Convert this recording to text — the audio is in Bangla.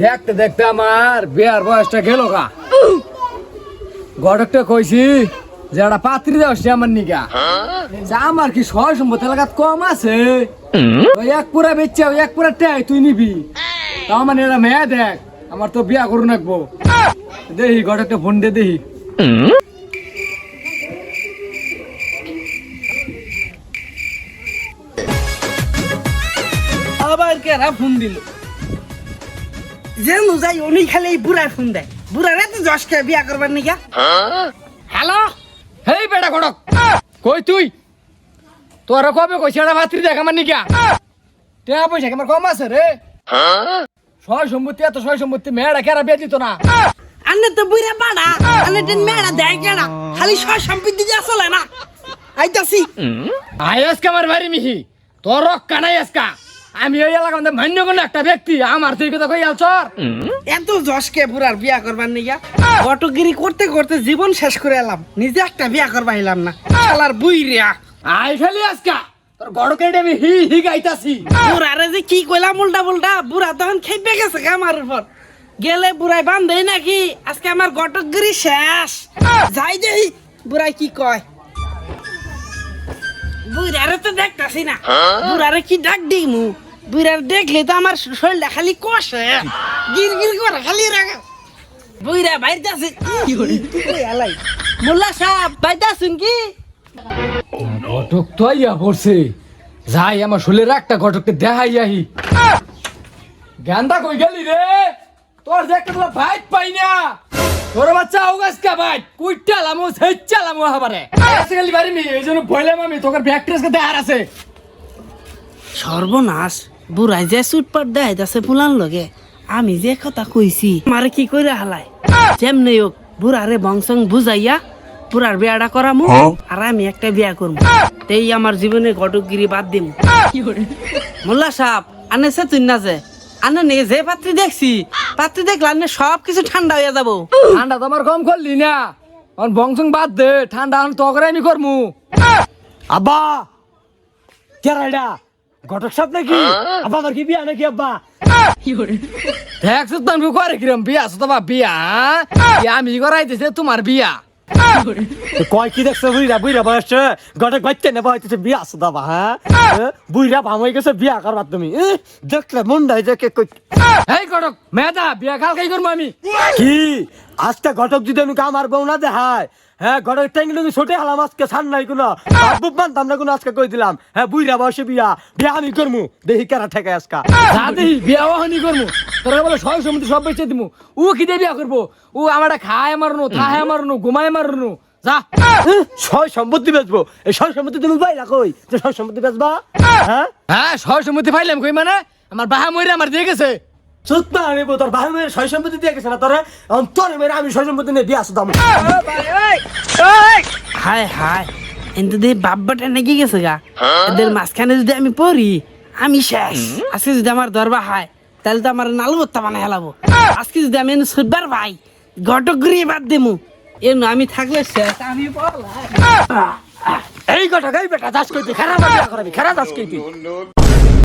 দেখতে দেখতে আমার বিয়ার বয়সটা গেল গা। গড়কটা কইছি যে একটা পাত্রী দেওয়া আমার নিকা যে আমার কি সয় সম্পত্তি এলাকাত কম আছে? এক পুরা ওই এক পুরা টাই তুই নিবি। তাও মানে এটা মেয়ে দেখ, আমার তো বিয়া করুন রাখব। দেখি, গড়কটা ফোন দে দেখি। আবার কেরা ফোন দিল? যে যাই উনি খালি এই বুড়ার ফোন দেয়। বুড়ার এত যশ খেয়ে বিয়া করবার নাকি হ্যালো? হেই বেটা গড়ক কই তুই? তোরা কবে কইছি একটা পাত্রী দেখ আমার নিকা টাকা পয়সা আমার কম আছে রে? সয় সম্পত্তি এত সয় সম্পত্তি মেয়েরা কেরা বিয়ে দিত না? আন্নে তো বুড়া বাড়া আন্নে টেন মেয়েরা দেয় কেনা খালি সব সম্পত্তি দিয়ে চলে না। আইতাছি। আয়াসকা আমার বাড়ি মিহি। তোর রক্কা নাই আজকা আমি ওই এলাকার মধ্যে মান্য কোনো একটা ব্যক্তি আমার তুই কথা কই আলচর এত যশ কে বুড়ার বিয়া করবার নাকি গটগিরি করতে করতে জীবন শেষ করে এলাম নিজে একটা বিয়া করবা এলাম না। শালার বুইরিয়া আই ফেলি আজকা তোর বড় কেটে আমি হি হি গাইতাছি। বুড়ারে যে কি কইলাম উল্টা উল্টা বুড়া তখন খেপে গেছে গা আমার উপর। গেলে বুড়াই বান্ধে নাকি আজকে আমার গটকগিরি শেষ। যাই দেই বুড়াই কি কয়। বুড়ারে তো দেখতাছি না। বুড়ারে কি ডাক দিমু? বুড়ার দেখলে তো আমার শরীরটা খালি কষে গির গির করে খালি রাখা বুড়া বাইরে আছে মোল্লা সাহেব বাইরে আছেন কি? ঘটক তো আইয়া পড়ছে। যাই আমার শরীরের একটা ঘটককে দেখাই আহি। গান্দা কই গেলি রে? তোর যে একটা বাইক পাই না। তোর বাচ্চা আউগাস কা বাইক কুইটালাম ও সেচ্চালাম ও হাবারে গেলি বাড়ি মি এই জন্য ভয়লাম আমি তোকে ব্যাকট্রেস কে দেখার আছে। সর্বনাশ। বুড়াই যে সুটপাট দেয় যাচ্ছে ফুলান লগে আমি যে কথা কইছি মারে কি কইরা হালাই? যেমনি হোক বুড়ারে বংশং বুঝাইয়া বুড়ার বিয়াটা করামু আর আমি একটা বিয়া করব তেই আমার জীবনে ঘটকগিরি বাদ দিম। মোল্লা সাহেব আনে সে তুই না যে আনে নে যে পাত্রী দেখছি পাত্রী দেখলে আনে সব কিছু ঠান্ডা হইয়া যাব। ঠান্ডা তো আমার কম করলি না। অন বংশং বাদ দে ঠান্ডা আমি তো আমি করমু। আব্বা কেরা এটা? ঘটক সাপ নাকি? আব্বা আমার কি বিয়া নাকি আব্বা? দেখছ তো আমি করে কিরম বিয়া আছো বা বিয়া? হ্যাঁ? আমি করাইতেছে তোমার বিয়া। কয় কি দেখছ বুইরা বুইরা বয়স গটক নেবা হইতেছে বিয়া দাবা হ্যাঁ? বুইরা ভাম হয়ে গেছে বিয়া করবার তুমি দেখলে মুন্ডাই দেখে কই- এই ঘটক মেদা বিয়া খাল খাই করব আমি। কি? আজকে ঘটক যদি আমি আমার বউ না দেখায় হ্যাঁ ঘটক ট্যাঙ্গি লুঙ্গি ছোটে হালাম আজকে সান নাই কোনো। বাবুব মানতাম না কোনো আজকে কই দিলাম। হ্যাঁ বুইরা বয়সে বিয়া বিয়া আমি করমু। দেখি কেরা ঠেকে আজকা। বিয়া করব? তোরা বলে সব সময় সব বেঁচে দিমু। ও কি দিয়ে বিয়া করব। ও আমার খায় মারনো থাহে মারনো ঘুমায় মারনো। যা। এ, সম্পত্তি বেচবো। এই সয় সম্পত্তি তুমি পাইলা কই? যে সয় সম্পত্তি বেচবা? হ্যাঁ? হ্যাঁ সব সম্মতি পাইলাম কই মানে? আমার বাহা মরে আমার দিয়ে গেছে। সত্য আমি তোর ভাই মেয়ের সয় সম্পত্তি দিয়ে গেছে না তোরে? তোর মেয়ের আমি সয় সম্পত্তি নিয়ে বিয়া আসতাম হায় হায়। কিন্তু দিয়ে বাব্বাটা নাকি গেছে গা? এদের মাঝখানে যদি আমি পড়ি আমি শেষ। আজকে যদি আমার দরবা হয় তাহলে তো আমার নালবত্তা বানাই হেলাবো আজকে যদি আমি এনে সুটবার ভাই, ঘটক ঘুরিয়ে বাদ দেবো এর আমি থাকলে শেষ। আমি এই কথা গাই বেটা দাস কইতে খারাপ করাবি খারাপ দাস কইতে।